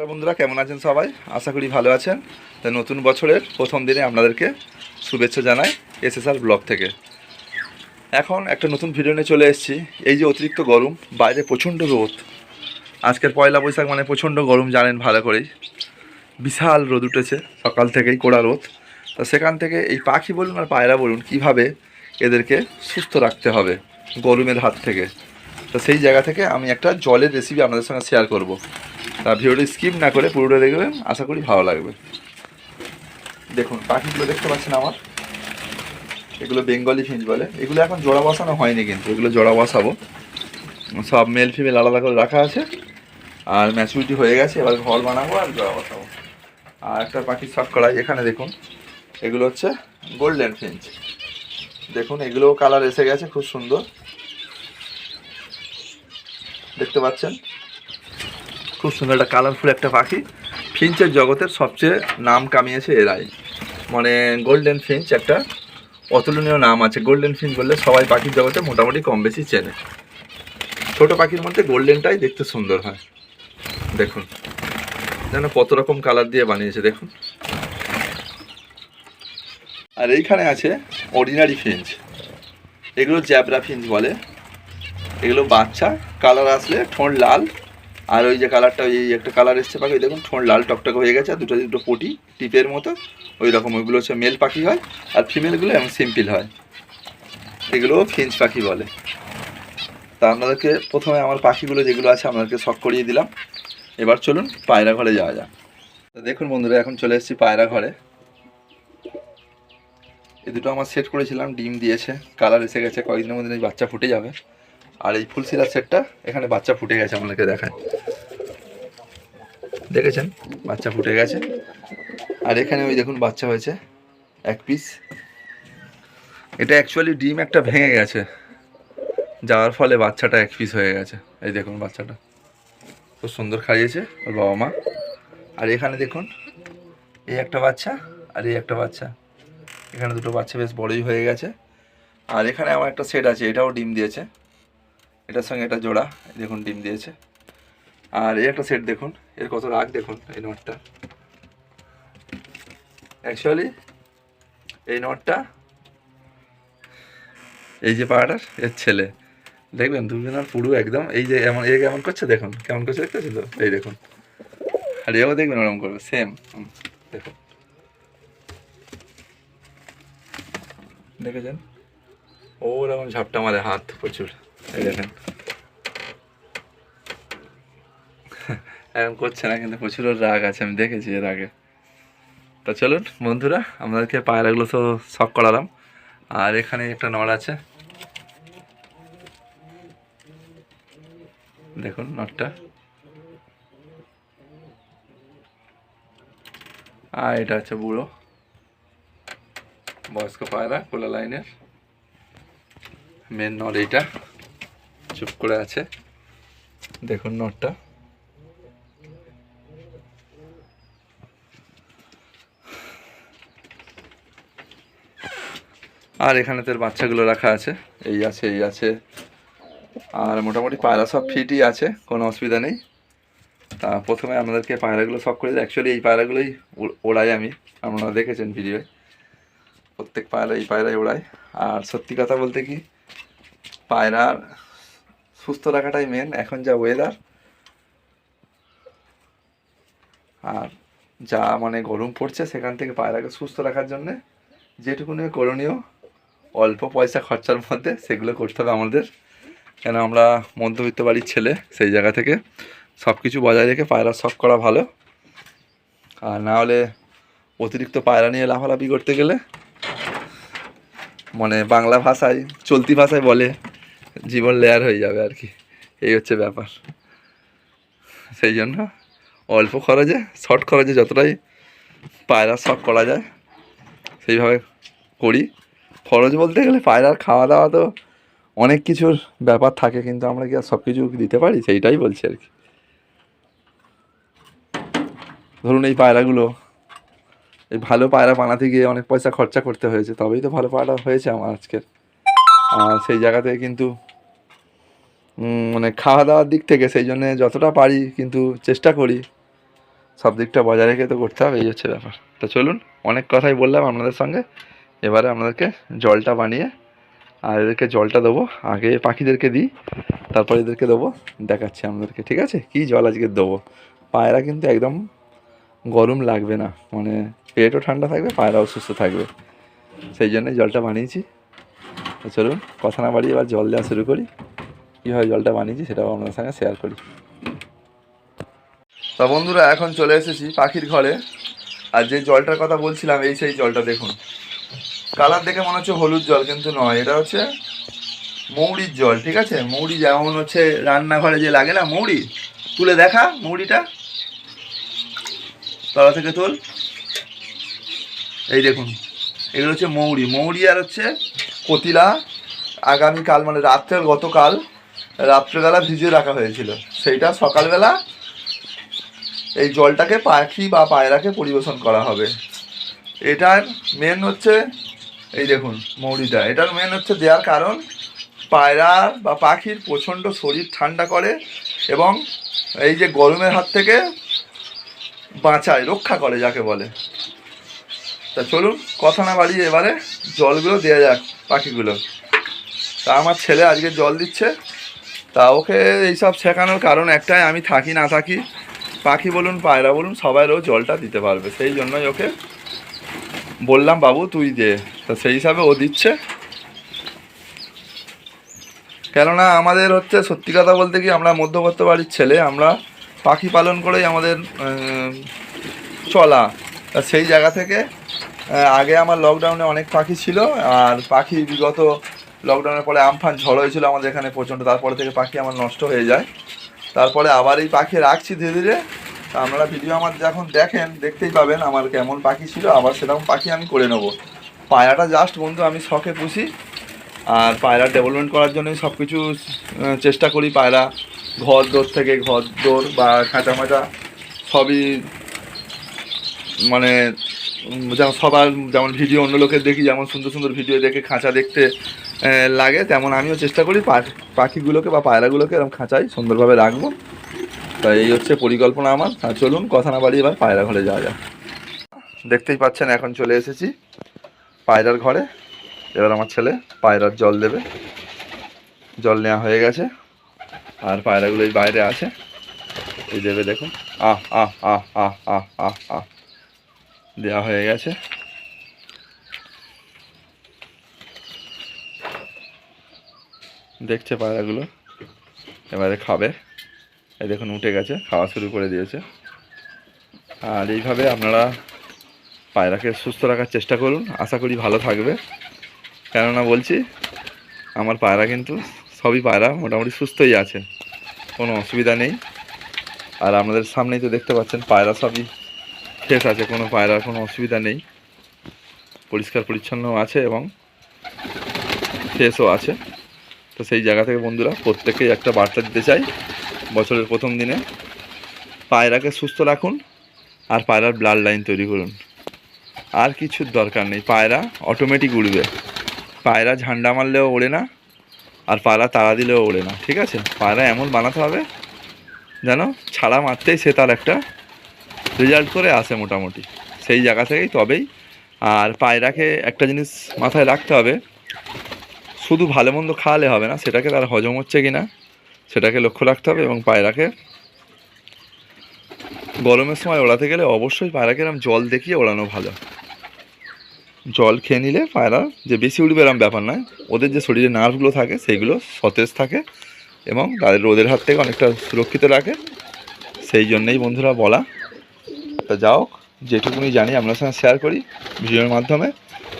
নমস্কার বন্ধুরা, কেমন আছেন সবাই? আশা করি ভালো আছেন। তা নতুন বছরের প্রথম দিনে আপনাদেরকে শুভেচ্ছা জানাই এসএসআর ব্লগ থেকে। এখন একটা নতুন ভিডিও নিয়ে চলে এসেছি। এই যে অতিরিক্ত গরম, বাইরে প্রচণ্ড রোদ। আজকের পয়লা বৈশাখ মানে প্রচণ্ড গরম, জানেন ভালো করেই। বিশাল রোদ উঠেছে, সকাল থেকেই কোড়া রোদ। তো সেখান থেকে এই পাখি বলুন আর পায়রা বলুন, কীভাবে এদেরকে সুস্থ রাখতে হবে গরমের হাত থেকে? তো সেই জায়গা থেকে আমি একটা জলের রেসিপি আপনাদের সঙ্গে শেয়ার করব। তা ভিডিওটি স্কিপ না করে পুরোটা দেখবেন, আশা করি ভালো লাগবে। দেখুন, পাখিগুলো দেখতে পাচ্ছেন আমার? এগুলো বেঙ্গলি ফিঞ্চ বলে। এগুলো এখন জোড়া বসানো হয়নি কিন্তু, এগুলো জোড়া বসাবো। সব মেল ফিমেল আলাদা করে রাখা আছে। আর ম্যাচুরিটি হয়ে গেছে, এবার ঘর বানাবো আর জোড়া বসাবো। আর একটা পাখি শখ করাই এখানে, দেখুন। এগুলো হচ্ছে গোল্ডেন ফিঞ্চ দেখুন, এগুলোও কালার এসে গেছে, খুব সুন্দর। দেখতে পাচ্ছেন? খুব সুন্দর একটা কালারফুল একটা পাখি। ফিঞ্চের জগতের সবচেয়ে নাম কামিয়েছে এরাই। মানে গোল্ডেন ফিঞ্চ একটা অতুলনীয় নাম আছে। গোল্ডেন ফিঞ্চ বললে সবাই পাখির জগতে মোটামুটি কম বেশি চেনে। ছোটো পাখির মধ্যে গোল্ডেনটাই দেখতে সুন্দর হয়। দেখুন, যেন কত রকম কালার দিয়ে বানিয়েছে, দেখুন। আর এইখানে আছে অর্ডিনারি ফিঞ্চ এগুলো জ্যাবরা ফিঞ্চ বলে। এগুলো বাচ্চা কালার আসলে ঠোঁট লাল আর ওই যে কালারটা, ওই একটা কালার এসছে পাখি, ওই দেখুন, ঠোঁট লাল টকটক হয়ে গেছে, আর দুটো দুটো পটি, টিপের মতো, ওই রকম, ওইগুলো হচ্ছে মেল পাখি হয়, আর ফিমেলগুলো এমন সিম্পল হয়। এগুলো ফিঞ্চ পাখি বলে। তা আপনাদেরকে প্রথমে আমার পাখিগুলো যেগুলো আছে আপনাদেরকে শখ করিয়ে দিলাম। এবার চলুন পায়রা ঘরে যাওয়া যাক। তো দেখুন বন্ধুরা, এখন চলে এসেছি পায়রা ঘরে। এই দুটো আমার সেট করেছিলাম, ডিম দিয়েছে কালার এসে গেছে, কয়েকদিনের মধ্যে বাচ্চা ফুটে যাবে। আর এই ফুল সিরার সেটটা এখানে বাচ্চা ফুটে গেছে আপনাকে দেখায়। দেখেছেন? বাচ্চা ফুটে গেছে। আর এখানে ওই দেখুন বাচ্চা হয়েছে, এক পিস এটা অ্যাকচুয়ালি ডিম একটা ভেঙে গেছে। যাওয়ার ফলে বাচ্চাটা এক পিস হয়ে গেছে। এই দেখুন বাচ্চাটা। খুব সুন্দর খাইয়েছে ওর বাবা মা। আর এখানে দেখুন, এই একটা বাচ্চা আর এই একটা বাচ্চা। এখানে দুটো বাচ্চা বেশ বড়ই হয়ে গেছে। আর এখানে আমার একটা সেট আছে, এটাও ডিম দিয়েছে। এটার সঙ্গে এটা জোড়া দেখুন ডিম দিয়েছে। আর এই একটা সেট দেখুন, এর কত রাগ দেখুন, এই নটটা অ্যাকচুয়ালি এই নটটা এই যে পাড়াটার, এর ছেলে। দেখবেন, দুজনের পুরো একদম, এই যে এমন, এ কেমন করছে দেখুন, কেমন করছে দেখতেছি তো? এই দেখুন। আর এও দেখবেন ওরকম করবে সেম দেখুন। দেখেছেন? ওরকম ঝাপটা মারে হাত, প্রচুর। এরকম করছে না, কিন্তু প্রচুর রাগ আছে, আমি দেখেছি এর আগে। তা চলুন, বন্ধুরা আমাদেরকে পায়রাগুলো তো শখ করালাম। আর এখানে একটা নড় আছে। দেখুন নটটা আর এটা হচ্ছে বুড়ো। বয়স্ক পায়রা, কোলা লাইনের। মেন নট এইটা। চুপ করে আছে। দেখুন নটটা। আর এখানে তোর বাচ্চাগুলো রাখা আছে। এই আছে এই আছে। আর মোটামুটি পায়রা সব ফিটই আছে, কোনো অসুবিধা নেই। তা প্রথমে আপনাদেরকে পায়রাগুলো সব করে অ্যাকচুয়ালি এই পায়রাগুলোই ওড়াই আমি। আপনারা দেখেছেন ভিডিওয়ে প্রত্যেক পায়রা এই পায়রাই ওড়াই আর সত্যি কথা বলতে কি, পায়রার সুস্থ রাখাটাই মেন এখন যা ওয়েদার আর যা মানে গরম পড়ছে সেখান থেকে পায়রাকে সুস্থ রাখার জন্যে যেটুকুনি করণীয়, অল্প পয়সা খরচার মধ্যে সেগুলো করতে হবে আমাদের। কেন আমরা মধ্যবিত্ত বাড়ির ছেলে, সেই জায়গা থেকে সব কিছু বজায় রেখে পায়রা শখ করা ভালো। আর না হলে অতিরিক্ত পায়রা নিয়ে লাফালাফি করতে গেলে মানে বাংলা ভাষায়, চলতি ভাষায় বলে। জীবন লেয়ার হয়ে যাবে আর কি। এই হচ্ছে ব্যাপার। সেই জন্য অল্প খরচে শর্ট খরচে যতটাই পায়রা শখ করা যায়, সেইভাবে করি। খরচ বলতে গেলে পায়রার খাওয়া দাওয়া তো অনেক কিছুর ব্যাপার থাকে, কিন্তু আমরা কি আর সব কিছু দিতে পারি? সেইটাই বলছি আর কি। ধরুন এই পায়রাগুলো, এই ভালো পায়রা বানাতে গিয়ে অনেক পয়সা খরচা করতে হয়েছে, তবেই তো ভালো পায়রা হয়েছে আমার আজকের। আর সেই জায়গা থেকে কিন্তু মানে খাওয়া দাওয়ার দিক থেকে সেই জন্যে যতটা পারি কিন্তু চেষ্টা করি। সব দিকটা বজায় রেখে তো করতে হবে, এই হচ্ছে ব্যাপার। তো চলুন, অনেক কথাই বললাম আপনাদের সঙ্গে। এবারে আপনাদেরকে জলটা বানিয়ে, আর এদেরকে জলটা দেবো। আগে পাখিদেরকে দিই, তারপর এদেরকে দেবো। দেখাচ্ছি আপনাদেরকে, ঠিক আছে? কী জল আজকে দেবো? পায়রা কিন্তু একদম গরম লাগবে না। মানে পেটও ঠান্ডা থাকবে, পায়রাও সুস্থ থাকবে। সেই জন্যই জলটা বানিয়েছি। তো চলুন, কথা না বাড়িয়ে এবার জল দেওয়া শুরু করি। কীভাবে জলটা বানিয়েছি সেটাও আপনাদের সঙ্গে শেয়ার করি। তা বন্ধুরা, এখন চলে এসেছি পাখির ঘরে। আর যে জলটার কথা বলছিলাম, এই সেই জলটা দেখুন। কালার দেখে মনে হচ্ছে হলুদ জল, কিন্তু নয়। এটা হচ্ছে মৌরির জল, ঠিক আছে? মৌরি যেমন হচ্ছে রান্নাঘরে যে লাগে না মৌরি, তুলে দেখা মৌরিটা। তলা থেকে তোল। এই দেখুন, এগুলো হচ্ছে মৌরি। মৌরি আর হচ্ছে কতিলা। আগামীকাল মানে রাত্রের গতকাল রাত্রেবেলা ভিজিয়ে রাখা হয়েছিল। সেইটা সকালবেলা এই জলটাকে পাখি বা পায়রাকে পরিবেশন করা হবে। এটার মেন হচ্ছে, এই দেখুন, মৌরিটা। এটার মেন হচ্ছে দেওয়ার কারণ, পায়রা বা পাখির প্রচণ্ড শরীর ঠান্ডা করে এবং এই যে গরমের হাত থেকে বাঁচায়, রক্ষা করে যাকে বলে। তা চলুন, কথা না বাড়িয়ে এবারে জলগুলো দেওয়া যাক পাখিগুলো। তা আমার ছেলে আজকে জল দিচ্ছে। তা ওকে এইসব শেখানোর কারণ একটাই, আমি থাকি না থাকি, পাখি বলুন, পায়রা বলুন সবাইরও জলটা দিতে পারবে। সেই জন্যই ওকে বললাম, বাবু, তুই দে। তা সেই হিসাবে ও দিচ্ছে। কেননা আমাদের হচ্ছে, সত্যি কথা বলতে কি, আমরা মধ্যবর্তী বাড়ির ছেলে, আমরা পাখি পালন করেই আমাদের চলা। সেই জায়গা থেকে আগে আমার লকডাউনে অনেক পাখি ছিল, আর পাখি বিগত লকডাউনের পরে আমফান ঝড় হয়েছিল আমাদের এখানে প্রচণ্ড, তারপরে থেকে পাখি আমার নষ্ট হয়ে যায়। তারপরে আবার এই পাখি রাখছি ধীরে ধীরে। আপনারা ভিডিও আমার যখন দেখেন, দেখতেই পাবেন আমার কেমন পাখি ছিল, আবার সেরকম পাখি আমি করে নেব। পায়রাটা জাস্ট বন্ধু, আমি শখে পুষি। আর পায়রা ডেভেলপমেন্ট করার জন্যই সব কিছু চেষ্টা করি পায়রা। ঘর দোর থেকে ঘর দোর বা খাঁচা মাচা, সবই মানে যেমন সবার, যেমন ভিডিও অন্য লোকের দেখি, যেমন সুন্দর সুন্দর ভিডিও দেখে খাঁচা দেখতে লাগে, তেমন আমিও চেষ্টা করি পাখিগুলোকে বা পায়রাগুলোকে এরকম খাঁচাই সুন্দরভাবে রাখব। তাই এই হচ্ছে পরিকল্পনা আমার। আর চলুন, কথা না বাড়িয়ে এবার পায়রা ঘরে যাওয়া যাক। দেখতেই পাচ্ছেন, এখন চলে এসেছি পায়রার ঘরে। এবার আমার ছেলে পায়রার জল দেবে। জল নেওয়া হয়ে গেছে। আর পায়রাগুলো এই বাইরে আছে। এই দেবে দেখুন। আহ আহ আহ আহ আহ আহ আহ। দেওয়া হয়ে গেছে। দেখছে পায়রাগুলো, এবারে খাবে। এই দেখুন, উঠে গেছে, খাওয়া শুরু করে দিয়েছে। আর এইভাবে আপনারা পায়রাকে সুস্থ রাখার চেষ্টা করুন। আশা করি ভালো থাকবে। কেননা বলছি, আমার পায়রা কিন্তু সবই পায়রা, মোটামুটি সুস্থই আছে। কোনো অসুবিধা নেই। আর আপনাদের সামনেই তো দেখতে পাচ্ছেন, পায়রা সবই ফ্রেশ আছে, কোনো পায়রার কোনো অসুবিধা নেই। পরিষ্কার পরিচ্ছন্ন আছে এবং ফ্রেশও আছে। তো সেই জায়গা থেকে বন্ধুরা প্রত্যেকেই একটা বার্তা দিতে চাই, বছরের প্রথম দিনে পায়রাকে সুস্থ রাখুন আর পায়রার ব্লাড লাইন তৈরি করুন। আর কিছুর দরকার নেই, পায়রা অটোমেটিক উড়বে। পায়রা ঝান্ডা মারলেও ওড়ে না আর পায়রা তাড়া দিলেও ওড়ে না, ঠিক আছে? পায়রা এমন বানাতে হবে যেন ছাড়া মারতেই সে তার একটা রেজাল্ট করে আসে মোটামুটি। সেই জায়গা থেকেই তবেই। আর পায়রাকে একটা জিনিস মাথায় রাখতে হবে, শুধু ভালো মন্দ খাওয়ালে হবে না, সেটাকে তার হজম হচ্ছে কি না সেটাকে লক্ষ্য রাখতে হবে এবং পায়রাকে গরমের সময় ওড়াতে গেলে অবশ্যই পায়রাকে এরম জল দেখিয়ে ওড়ানো ভালো। জল খেয়ে নিলে পায়রা যে বেশি উঠবে এরম ব্যাপার নয়, ওদের যে শরীরে নার্ভগুলো থাকে সেইগুলো সতেজ থাকে এবং তাদের রোদের হাত থেকে অনেকটা সুরক্ষিত রাখে। সেই জন্যই বন্ধুরা বলা তা যাও, যেটুকুনি জানি আপনার সঙ্গে শেয়ার করি ভিডিওর মাধ্যমে।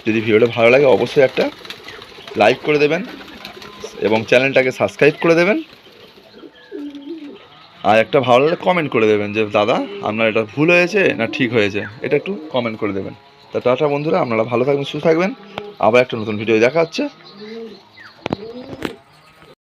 যদি ভিডিওটা ভালো লাগে অবশ্যই একটা লাইক করে দেবেন এবং চ্যানেলটাকে সাবস্ক্রাইব করে দেবেন। আর একটা ভালো লাগলে কমেন্ট করে দেবেন যে, দাদা, আপনার এটা ভুল হয়েছে না ঠিক হয়েছে? এটা একটু কমেন্ট করে দেবেন। তা টাটা বন্ধুরা, আপনারা ভালো থাকবেন, সুস্থ থাকবেন। আবার একটা নতুন ভিডিও দেখা হচ্ছে।